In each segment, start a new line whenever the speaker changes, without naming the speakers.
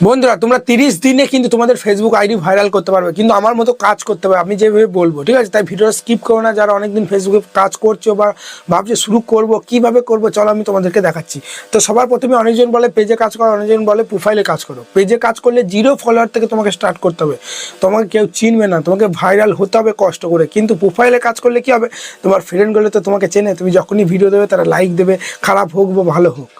বন্ধুরা, তোমরা তিরিশ দিনে কিন্তু তোমাদের ফেসবুক আইডি ভাইরাল করতে পারবে, কিন্তু আমার মতো কাজ করতে হবে, আমি যেভাবে বলব, ঠিক আছে? তাই ভিডিওটা স্কিপ করো না, যারা অনেকদিন ফেসবুকে কাজ করছ বা ভাবছ শুরু করব, কীভাবে করব, চলো আমি তোমাদেরকে দেখাচ্ছি। তো সবার প্রথমে অনেকজন বলে পেজে কাজ করো অনেকজন বলে প্রোফাইলে কাজ করো। পেজে কাজ করলে জিরো ফলোয়ার থেকে তোমাকে স্টার্ট করতে হবে। তোমাকে কেউ চিনবে না, তোমাকে ভাইরাল হতে হবে কষ্ট করে, কিন্তু প্রোফাইলে কাজ করলে কি হবে? তোমার ফ্রেন্ডগুলো তো তোমাকে চেনে, তুমি যখনই ভিডিও দেবে, তারা লাইক দেবে, খারাপ হোক বা ভালো হোক।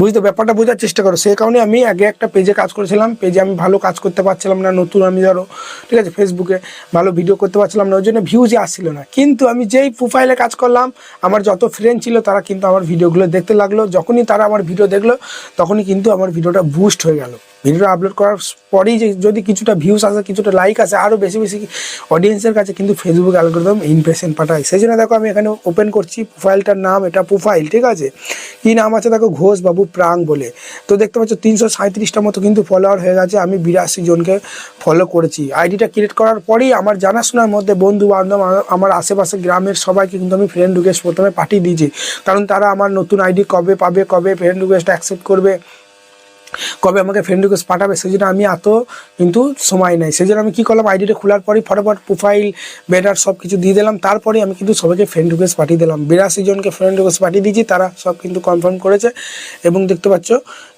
বুঝতে ব্যাপারটা বোঝার চেষ্টা করো। সেই কারণে আমি আগে একটা পেজে কাজ করেছিলাম। পেজে আমি ভালো কাজ করতে পারছিলাম না, নতুন আমি ধরো, ঠিক আছে ফেসবুকে ভালো ভিডিও করতে পারছিলাম না, ওই জন্য ভিউজই আসছিল না। কিন্তু আমি যেই প্রোফাইলে কাজ করলাম, আমার যত ফ্রেন্ড ছিল তারা কিন্তু আমার ভিডিওগুলো দেখতে লাগল। যখনই তারা আমার ভিডিও দেখল, তখনই কিন্তু আমার ভিডিওটা বুস্ট হয়ে গেল। ভিডিওটা আপলোড করার পরেই যে যদি কিছুটা ভিউস আসে, কিছুটা লাইক আসে আরও বেশি বেশি অডিয়েন্সের কাছে কিন্তু ফেসবুক অ্যালগোরিদম ইমপ্রেশন পাঠায়। সেই জন্য দেখো আমি এখানে ওপেন করছি প্রোফাইলটার নাম, এটা প্রোফাইল ঠিক আছে? কী নাম আছে? দেখো, ঘোষ বাবু প্রাং বলে। তো দেখতে পাচ্ছ, তিনশো সাঁত্রিশটা মতো কিন্তু ফলোয়ার হয়ে গেছে। আমি বিরাশি জনকে ফলো করেছি। আইডিটা ক্রিয়েট করার পরেই আমার জানাশোনার মধ্যে বন্ধু বান্ধব আমার- আশেপাশে গ্রামের সবাইকে কিন্তু আমি ফ্রেন্ড রিকোয়েস্ট প্রথমে পাঠিয়ে দিয়েছি। কারণ তারা আমার নতুন আইডি কবে পাবে, কবে ফ্রেন্ড রিকোয়েস্ট অ্যাকসেপ্ট করবে কবে আমাকে ফ্রেন্ড রিকোয়েস্ট পাঠাবে, সেই জন্য আমি এত কিন্তু সময় নেই। সেই জন্য আমি কী করলাম আইডিটা খোলার পরই ফটোফট প্রোফাইল ব্যানার সব কিছু দিয়ে দিলাম। তারপরে আমি কিন্তু সবাইকে ফ্রেন্ড রিকোয়েস্ট পাঠিয়ে দিলাম। বিরাশি জনকে ফ্রেন্ড রিকোয়েস্ট পাঠিয়ে দিয়েছি, তারা সব কিন্তু কনফার্ম করেছে। এবং দেখতে পাচ্ছ,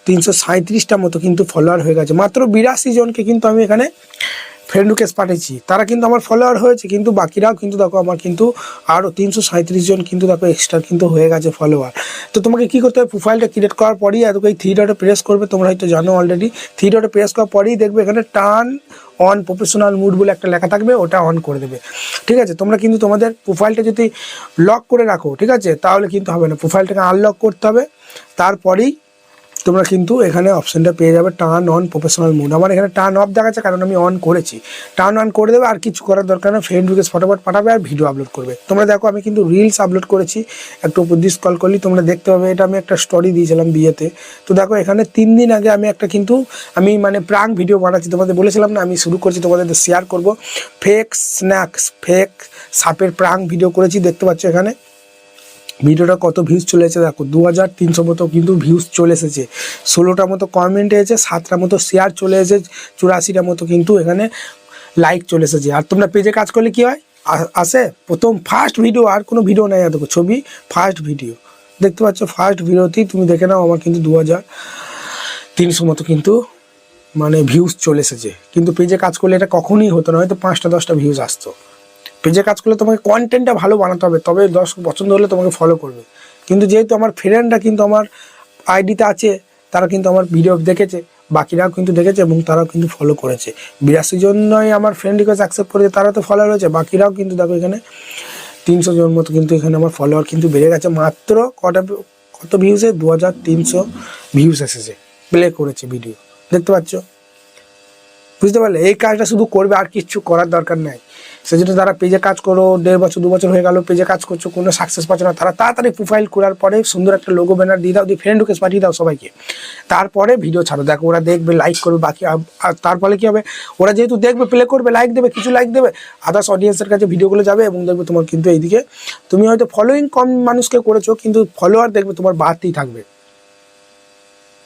তিনশো সাঁত্রিশটা মতো কিন্তু ফলোয়ার হয়ে গেছে। মাত্র বিরাশি জনকে কিন্তু আমি এখানে ফ্রেন্ড রিকোয়েস্ট পাঠিয়েছি। তারা কিন্তু আমার ফলোয়ার হয়েছে, কিন্তু বাকিরাও কিন্তু দেখো আমার কিন্তু আরও তিনশো সাঁত্রিশ জন কিন্তু দেখো এক্সট্রা কিন্তু হয়ে গেছে ফলোয়ার তো তোমাকে কী করতে হবে? প্রোফাইলটা ক্রিয়েট করার পরই এতকে এই থ্রি ডটে প্রেস করবে, তোমরা হয়তো জানো অলরেডি থ্রি ডটে প্রেস করার পরেই দেখবে এখানে টার্ন অন প্রফেশনাল মুড বলে একটা লেখা থাকবে, ওটা অন করে দেবে। ঠিক আছে? তোমরা কিন্তু তোমাদের প্রোফাইলটা যদি লক করে রাখো, ঠিক আছে? তাহলে কিন্তু হবে না। প্রোফাইলটাকে আনলক করতে হবে। তারপরেই তোমরা কিন্তু এখানে অপশনটা পেয়ে যাবে টার্ন অন প্রফেশনাল মুড আমার এখানে টার্ন অফ দেখাচ্ছে কারণ আমি অন করেছি। টার্ন অন করে দেবে আর কিছু করার দরকার না ফ্রেন্ড রিকোয়েস্ট ফটোফট পাঠাবে আর ভিডিও আপলোড করবে। তোমরা দেখো আমি কিন্তু রিলস আপলোড করেছি। একটু উপর দিয়ে স্কল করলি তোমরা দেখতে পাবে। এটা আমি একটা স্টোরি দিয়েছিলাম বিয়েতে। তো দেখো এখানে তিন দিন আগে আমি একটা কিন্তু আমি মানে প্রাং ভিডিও বানাচ্ছি। তোমাদের বলেছিলাম না, আমি শুরু করছি, তোমাদের শেয়ার করব। ফেক স্ন্যাক্স ফেক সাপের প্রাং ভিডিও করেছি। দেখতে পাচ্ছ এখানে? ভিডিওটা কত ভিউজ চলে এসেছে দেখো দু হাজার তিনশো মতো কিন্তু ভিউজ চলে এসেছে। ষোলোটা মতো কমেন্ট এসেছে, সাতটা মতো শেয়ার চলে এসেছে, চুরাশিটা মতো কিন্তু এখানে লাইক চলে এসেছে। আর তোমরা পেজে কাজ করলে কি হয়? আসে? প্রথম ফার্স্ট ভিডিও আর কোনো ভিডিও নেই দেখো, ছবি ফার্স্ট ভিডিও দেখতে পাচ্ছ ফার্স্ট ভিডিওতেই তুমি দেখে নাও, আমার কিন্তু দু হাজার তিনশো মতো কিন্তু মানে ভিউজ চলে এসেছে। কিন্তু পেজে কাজ করলে এটা কখনোই হতো না, হয়তো পাঁচটা, দশটা ভিউজ আসতো। পেজে কাজ করলে তোমাকে কন্টেন্টটা ভালো বানাতে হবে, তবে দর্শক পছন্দ হলে তোমাকে ফলো করবে। কিন্তু যেহেতু আমার ফ্রেন্ডরা কিন্তু আমার আইডিতে আছে, তারা কিন্তু আমার ভিডিও দেখেছে, বাকিরাও কিন্তু দেখেছে এবং তারাও কিন্তু ফলো করেছে। বিরাশি জন্যই আমার ফ্রেন্ড রিকোয়েস্ট অ্যাকসেপ্ট করেছে, তারা তো ফলো রয়েছে, বাকিরাও কিন্তু দেখো এখানে তিনশো জন মতো কিন্তু এখানে আমার ফলোয়ার কিন্তু বেড়ে গেছে। মাত্র কটা, কত ভিউসে দু হাজার তিনশো ভিউস এসেছে প্লে করেছে ভিডিও দেখতে পাচ্ছ? বুঝতে পারলে? এই কাজটা শুধু করবে, আর কিচ্ছু করার দরকার নাই। সেজন্য তারা পেজে কাজ করো, দেড় বছর, দু বছর হয়ে গেল পেজে কাজ করছ, কোনো সাকসেস পাচ্ছ না। তারা তাড়াতাড়ি প্রোফাইল করার পরে সুন্দর একটা লোগো ব্যানার দিয়ে দাও, দিয়ে ফ্রেন্ড রিকোয়েস্ট পাঠিয়ে দাও সবাইকে। তারপরে ভিডিও ছাড়ো। দেখো, ওরা দেখবে লাইক করবে, বাকি আর তার ফলে কি হবে? ওরা যেহেতু দেখবে প্লে করবে লাইক দেবে, কিছু লাইক দেবে আদার্স অডিয়েন্সের কাছে ভিডিওগুলো যাবে এবং দেখবে তোমার কিন্তু এইদিকে, তুমি হয়তো ফলোয়িং কম মানুষকে করেছ, কিন্তু ফলোয়ার দেখবে তোমার বাড়তেই থাকবে।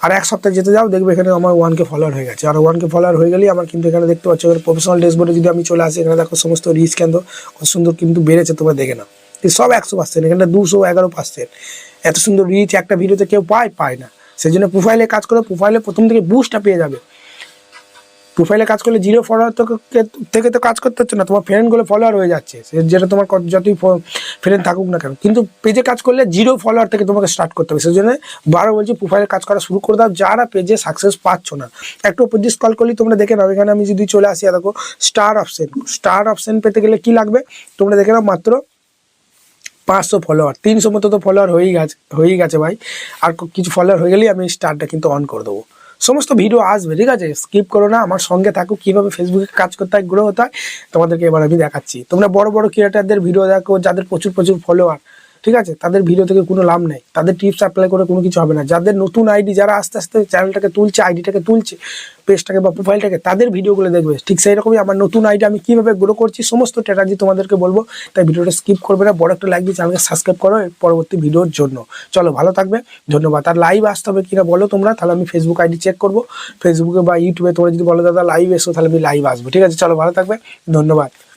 আর এক সপ্তাহে যেতে যাও, দেখবে এখানে আমার ওয়ান কে ফলোয়ার হয়ে গেছে। আর ওয়ান কে ফলোয়ার হয়ে গেলেই আমার কিন্তু এখানে দেখতে পাচ্ছ, এখানে প্রফেশনাল ড্যাশবোর্ডে যদি আমি চলে আসি, এখানে দেখো সমস্ত রিচ কেন্দ্র কত সুন্দর কিন্তু বেড়েছে, তোমরা দেখে না সব একশো পার্সেন্ট এখানে দুশো এগারো পার্সেন্ট এত সুন্দর রিচ একটা ভিডিওতে কেউ পায়? পায় না। সেই জন্য প্রোফাইলে কাজ করে প্রোফাইলে প্রথম থেকে বুস্টটা পেয়ে যাবে। প্রোফাইলে কাজ করলে জিরো ফলোয়ার থেকে তো কাজ করতে হচ্ছে না, তোমার ফ্রেন্ডগুলো ফলোয়ার হয়ে যাচ্ছে। যেটা তোমার যতই ফ্রেন্ড থাকুক না কেন। কিন্তু পেজে কাজ করলে জিরো ফলোয়ার থেকে তোমাকে স্টার্ট করতে হবে। সেই জন্য বারো বলছি প্রোফাইলে কাজ করা শুরু করে দাও। যারা পেজে সাকসেস পাচ্ছ না, একটু উপর স্কল করলেই তোমরা দেখে নাও। এখানে আমি যদি চলে আসি দেখো স্টার অপশন স্টার অপশন পেতে গেলে কি লাগবে? তোমরা দেখে নাও মাত্র পাঁচশো ফলোয়ার তিনশো মতো তো ফলোয়ার হয়েই গেছে হয়েই গেছে ভাই। আর কিছু ফলোয়ার হয়ে গেলেই আমি স্টারটা কিন্তু অন করে দেবো। সমস্ত ভিডিও আসবে, ঠিক আছে? স্কিপ করো না, আমার সঙ্গে থাকো, কীভাবে ফেসবুকে কাজ করতে হয় গ্রো হতে হয়, তোমাদেরকে এবার আমি দেখাচ্ছি। তোমরা বড় বড় ক্রিয়েটারদের ভিডিও দেখো, যাদের প্রচুর প্রচুর ফলোয়ার ঠিক আছে? তাদের ভিডিও থেকে কোনো লাভ নেই। তাদের টিপস অ্যাপ্লাই করে কোনো কিছু হবে না। যাদের নতুন আইডি যারা আস্তে আস্তে চ্যানেলটাকে তুলছে আইডিটাকে তুলছে পেজটাকে বা প্রোফাইলটাকে তাদের ভিডিওগুলো দেখবে। ঠিক সেই রকমই আমার নতুন আইডি আমি কীভাবে গ্রো করছি, সমস্ত স্ট্র্যাটাজি তোমাদেরকে বলব। তাই ভিডিওটা স্কিপ করবে না। বড় একটা লাইক দিয়ে চ্যানেলকে সাবস্ক্রাইব করো পরবর্তী ভিডিওর জন্য। চলো, ভালো থাকবে। ধন্যবাদ। আর লাইভ আসতে হবে কিনা বলো তোমরা, তাহলে আমি ফেসবুক আইডি চেক করব। ফেসবুকে বা ইউটিউবে তোমরা যদি বলো, দাদা লাইভ এসো, তাহলে আমি লাইভ আসব। ঠিক আছে? চলো, ভালো থাকবে। ধন্যবাদ।